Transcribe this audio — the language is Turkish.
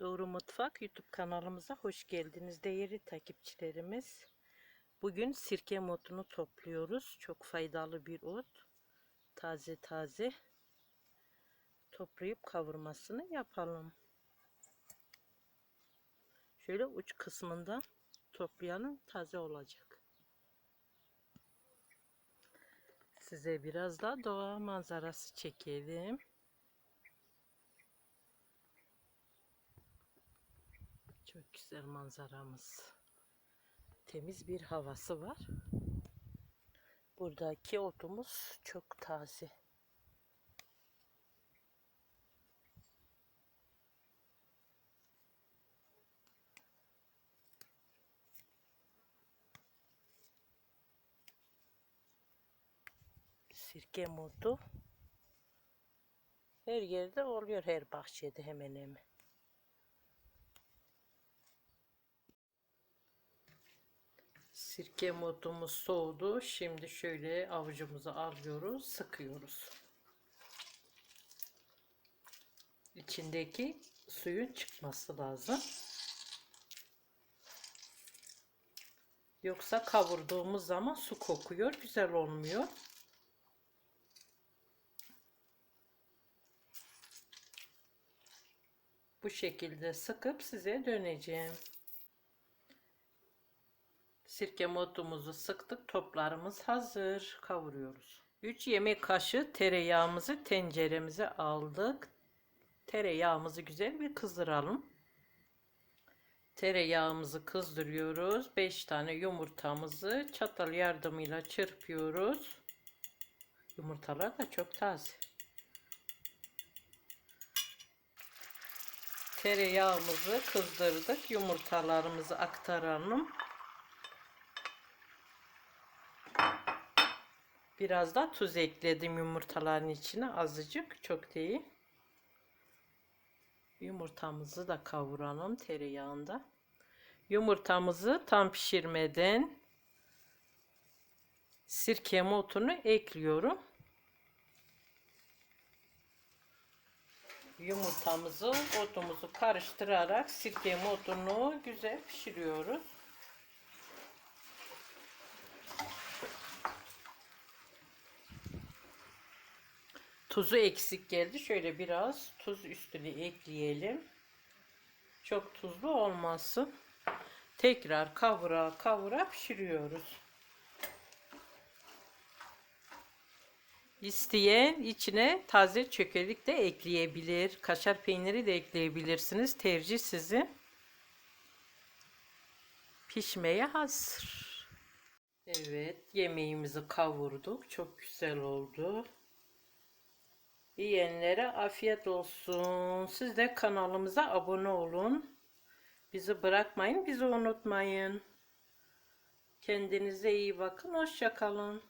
Doğru Mutfak YouTube kanalımıza hoş geldiniz değerli takipçilerimiz. Bugün sirke otunu topluyoruz. Çok faydalı bir ot. Taze taze toplayıp kavurmasını yapalım. Şöyle uç kısmından toplayalım taze olacak. Size biraz da doğa manzarası çekelim. Çok güzel manzaramız. Temiz bir havası var. Buradaki otumuz çok taze. Sirke modu her yerde oluyor her bahçede hemen hemen. Sirke modumuz soğudu. Şimdi şöyle avucumuzu alıyoruz, sıkıyoruz. İçindeki suyun çıkması lazım. Yoksa kavurduğumuz zaman su kokuyor, güzel olmuyor. Bu şekilde sıkıp size döneceğim. Sirke modumuzu sıktık. Toplarımız hazır. Kavuruyoruz. 3 yemek kaşığı tereyağımızı tenceremize aldık. Tereyağımızı güzel bir kızdıralım. Tereyağımızı kızdırıyoruz. 5 tane yumurtamızı çatal yardımıyla çırpıyoruz. Yumurtalar da çok taze. Tereyağımızı kızdırdık. Yumurtalarımızı aktaralım. Biraz da tuz ekledim yumurtaların içine azıcık çok değil. Yumurtamızı da kavuralım tereyağında. Yumurtamızı tam pişirmeden sirke otunu ekliyorum. Yumurtamızı, otumuzu karıştırarak sirke otunu güzel pişiriyoruz. Tuzu eksik geldi. Şöyle biraz tuz üstüne ekleyelim. Çok tuzlu olmasın. Tekrar kavura kavura pişiriyoruz. İsteyen içine taze çökelik de ekleyebilir. Kaşar peyniri de ekleyebilirsiniz. Tercih sizin. Pişmeye hazır. Evet, yemeğimizi kavurduk. Çok güzel oldu. Yiyenlere afiyet olsun. Siz de kanalımıza abone olun. Bizi bırakmayın, bizi unutmayın. Kendinize iyi bakın. Hoşça kalın.